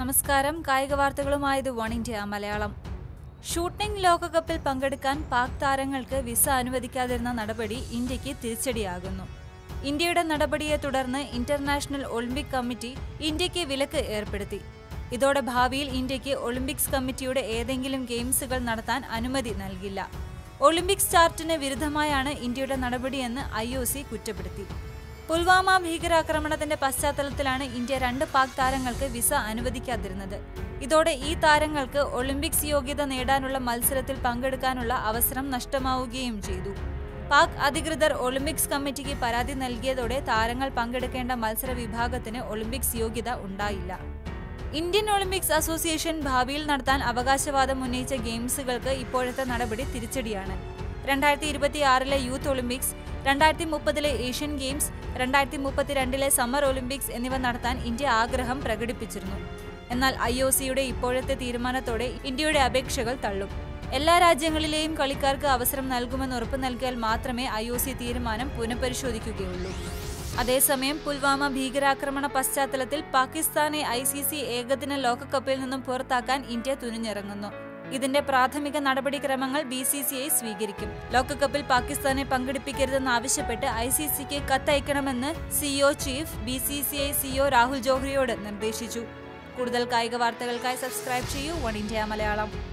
നമസ്കാരം. കായിക വാർത്തകളുമായത് വൺ ഇന്ത്യ മലയാളം. ഷൂട്ടിംഗ് ലോകകപ്പിൽ പങ്കെടുക്കാൻ പാക് താരങ്ങൾക്ക് വിസ അനുവദിക്കാതിരുന്ന നടപടി ഇന്ത്യയ്ക്ക് തിരിച്ചടിയാകുന്നു. ഇന്ത്യയുടെ നടപടിയെ തുടർന്ന് ഇന്റർനാഷണൽ ഒളിമ്പിക് കമ്മിറ്റി ഇന്ത്യയ്ക്ക് വിലക്ക് ഏർപ്പെടുത്തി. ഇതോടെ ഭാവിയിൽ ഇന്ത്യയ്ക്ക് ഒളിമ്പിക്സ് കമ്മിറ്റിയുടെ ഏതെങ്കിലും ഗെയിംസുകൾ നടത്താൻ അനുമതി നൽകില്ല. ഒളിമ്പിക്സ് ചാർട്ടിന് വിരുദ്ധമായാണ് ഇന്ത്യയുടെ നടപടിയെന്ന് ഐ കുറ്റപ്പെടുത്തി. പുൽവാമ ഭീകരാക്രമണത്തിന്റെ പശ്ചാത്തലത്തിലാണ് ഇന്ത്യ രണ്ട് പാക് താരങ്ങൾക്ക് വിസ അനുവദിക്കാതിരുന്നത്. ഇതോടെ ഈ താരങ്ങൾക്ക് ഒളിമ്പിക്സ് യോഗ്യത നേടാനുള്ള മത്സരത്തിൽ പങ്കെടുക്കാനുള്ള അവസരം നഷ്ടമാവുകയും ചെയ്തു. പാക് അധികൃതർ ഒളിമ്പിക്സ് കമ്മിറ്റിക്ക് പരാതി നൽകിയതോടെ താരങ്ങൾ പങ്കെടുക്കേണ്ട മത്സര വിഭാഗത്തിന് ഒളിമ്പിക്സ് യോഗ്യത ഉണ്ടായില്ല. ഇന്ത്യൻ ഒളിമ്പിക്സ് അസോസിയേഷൻ ഭാവിയിൽ നടത്താൻ അവകാശവാദം ഉന്നയിച്ച ഗെയിംസുകൾക്ക് ഇപ്പോഴത്തെ നടപടി തിരിച്ചടിയാണ്. രണ്ടായിരത്തി ഇരുപത്തിയാറിലെ യൂത്ത് ഒളിമ്പിക്സ് രണ്ടായിരത്തി മുപ്പതിലെ ഏഷ്യൻ ഗെയിംസ് രണ്ടായിരത്തി മുപ്പത്തിരണ്ടിലെ സമ്മർ ഒളിമ്പിക്സ് എന്നിവ നടത്താൻ ഇന്ത്യ ആഗ്രഹം പ്രകടിപ്പിച്ചിരുന്നു. എന്നാൽ ഐ ഒ സിയുടെ ഇപ്പോഴത്തെ തീരുമാനത്തോടെ ഇന്ത്യയുടെ അപേക്ഷകൾ തള്ളും. എല്ലാ രാജ്യങ്ങളിലെയും കളിക്കാർക്ക് അവസരം നൽകുമെന്ന് ഉറപ്പ് നൽകിയാൽ മാത്രമേ ഐ ഒ സി തീരുമാനം പുനഃപരിശോധിക്കുകയുള്ളൂ. അതേസമയം പുൽവാമ ഭീകരാക്രമണ പശ്ചാത്തലത്തിൽ പാകിസ്ഥാനെ ഐ സി സി ഏകദിന ലോകകപ്പിൽ നിന്നും പുറത്താക്കാൻ ഇന്ത്യ തുനിഞ്ഞിറങ്ങുന്നു. ഇതിന്റെ പ്രാഥമിക നടപടിക്രമങ്ങൾ ബി സി സി ഐ സ്വീകരിക്കും. ലോകകപ്പിൽ പാകിസ്ഥാനെ പങ്കെടുപ്പിക്കരുതെന്ന് ആവശ്യപ്പെട്ട് ഐ സി സിക്ക് കത്തയക്കണമെന്ന് CEO chief B C C I CEO Rahul ജോഹ്രിയോട് നിർദ്ദേശിച്ചു. കൂടുതൽ കായിക വാർത്തകൾക്കായി സബ്സ്ക്രൈബ് ചെയ്യൂ വൺ ഇന്ത്യ മലയാളം.